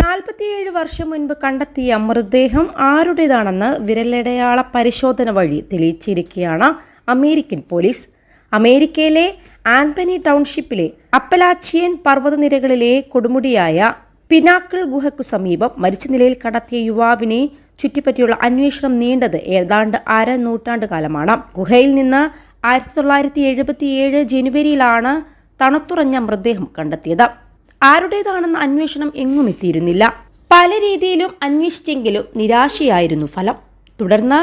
നാൽപ്പത്തിയേഴ് വർഷം മുൻപ് കണ്ടെത്തിയ മൃതദേഹം ആരുടേതാണെന്ന് വിരലടയാള പരിശോധന വഴി തെളിയിച്ചിരിക്കുകയാണ് അമേരിക്കൻ പോലീസ്. അമേരിക്കയിലെ ആൻപനി ടൗൺഷിപ്പിലെ അപ്പലാച്ചിയൻ പർവതനിരകളിലെ കൊടുമുടിയായ പിനാക്കിൾ ഗുഹയ്ക്കു സമീപം മരിച്ച നിലയിൽ കണ്ടെത്തിയ യുവാവിനെ ചുറ്റിപ്പറ്റിയുള്ള അന്വേഷണം നീണ്ടത് ഏതാണ്ട് അര നൂറ്റാണ്ട് കാലമാണ് ഗുഹയിൽ നിന്ന് ആയിരത്തി തൊള്ളായിരത്തി എഴുപത്തിയേഴ് ജനുവരിയിലാണ് തണുത്തുറഞ്ഞ മൃതദേഹം കണ്ടെത്തിയത്. ആരുടേതാണെന്ന അന്വേഷണം എങ്ങും എത്തിയിരുന്നില്ല. പല രീതിയിലും അന്വേഷിച്ചെങ്കിലും നിരാശയായിരുന്നു ഫലം. തുടർന്ന്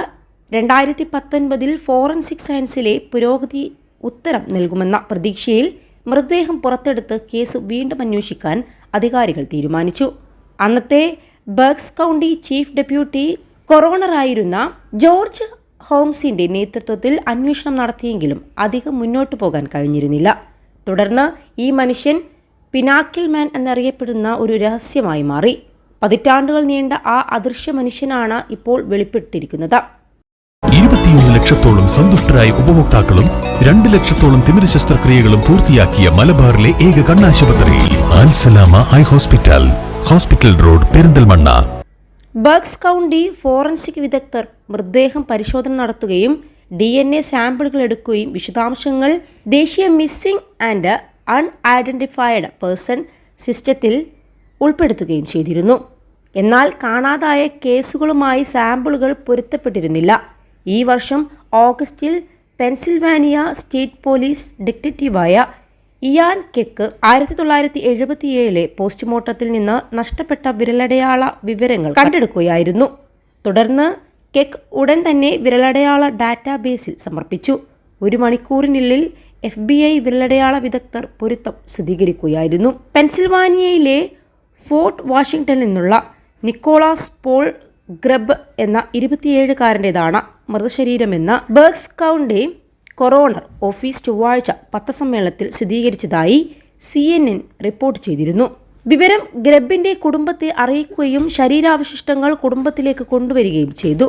രണ്ടായിരത്തി പത്തൊൻപതിൽ ഫോറൻസിക് സയൻസിലെ പുരോഗതി ഉത്തരം നൽകുമെന്ന പ്രതീക്ഷയിൽ മൃതദേഹം പുറത്തെടുത്ത് കേസ് വീണ്ടും അന്വേഷിക്കാൻ അധികാരികൾ തീരുമാനിച്ചു. അന്നത്തെ ബർഗ്സ് കൗണ്ടി ചീഫ് ഡെപ്യൂട്ടി കൊറോണറായിരുന്ന ജോർജ് ഹോംസിന്റെ നേതൃത്വത്തിൽ അന്വേഷണം നടത്തിയെങ്കിലും അധികം മുന്നോട്ടു പോകാൻ കഴിഞ്ഞിരുന്നില്ല. തുടർന്ന് ഈ മനുഷ്യൻ പിനാക്കിൽ മാൻ എന്നറിയപ്പെടുന്ന ഒരു രഹസ്യമായി മാറി. പതിറ്റാണ്ടുകൾ നീണ്ട ആ അദൃശ്യ മനുഷ്യനാണ് ഇപ്പോൾ വെളിപ്പെട്ടിരിക്കുന്നത്. ഇരുപത്തിയൊന്ന് ലക്ഷത്തോളം സന്തുഷ്ടരായ ഉപഭോക്താക്കളും രണ്ട് ലക്ഷത്തോളം തിമിര ശസ്ത്രക്രിയകളും പൂർത്തിയാക്കിയ മലബാറിലെ ഏക കണ്ണാശുപത്രി Alsalama eye hospital hospital road Perinthalmanna. Bucks county forensic വിദഗ്ധർ മൃതദേഹം പരിശോധന നടത്തുകയും ഡി എൻ എ സാമ്പിളുകൾ എടുക്കുകയും വിശദാംശങ്ങൾ ദേശീയ മിസ്സിംഗ് ആൻഡ് അൺഐഡന്റിഫൈഡ് പേഴ്സൺ സിസ്റ്റത്തിൽ ഉൾപ്പെടുത്തുകയും ചെയ്തിരുന്നു. എന്നാൽ കാണാതായ കേസുകളുമായി സാമ്പിളുകൾ പൊരുത്തപ്പെട്ടിരുന്നില്ല. ഈ വർഷം ഓഗസ്റ്റിൽ പെൻസിൽവാനിയ സ്റ്റേറ്റ് പോലീസ് ഡിറ്റക്റ്റീവായ ഇയാൻ കെക്ക് ആയിരത്തി തൊള്ളായിരത്തി എഴുപത്തിയേഴിലെ പോസ്റ്റ്മോർട്ടത്തിൽ നിന്ന് നഷ്ടപ്പെട്ട വിരലടയാള വിവരങ്ങൾ കണ്ടെടുക്കുകയായിരുന്നു. തുടർന്ന് കെക്ക് ഉടൻ തന്നെ വിരലടയാള ഡാറ്റാബേസിൽ സമർപ്പിച്ചു. ഒരു മണിക്കൂറിനുള്ളിൽ എഫ് ബി ഐ വിരലടയാള വിദഗ്ധർ പൊരുത്തം സ്ഥിരീകരിക്കുകയായിരുന്നു. പെൻസിൽവാനിയയിലെ ഫോർട്ട് വാഷിംഗ്ടണിൽ നിന്നുള്ള നിക്കോളാസ് പോൾ ഗ്രബ് എന്ന ഇരുപത്തിയേഴുകാരന്റെതാണ് മൃതശരീരമെന്ന് ബേഗ്സ് കൗണ്ടി കൊറോണർ ഓഫീസ് ചൊവ്വാഴ്ച പത്രസമ്മേളനത്തിൽ സ്ഥിരീകരിച്ചതായി സി എൻ എൻ റിപ്പോർട്ട് ചെയ്തിരുന്നു. വിവരം ഗ്രബിന്റെ കുടുംബത്തെ അറിയിക്കുകയും ശരീരാവശിഷ്ടങ്ങൾ കുടുംബത്തിലേക്ക് കൊണ്ടുവരികയും ചെയ്തു.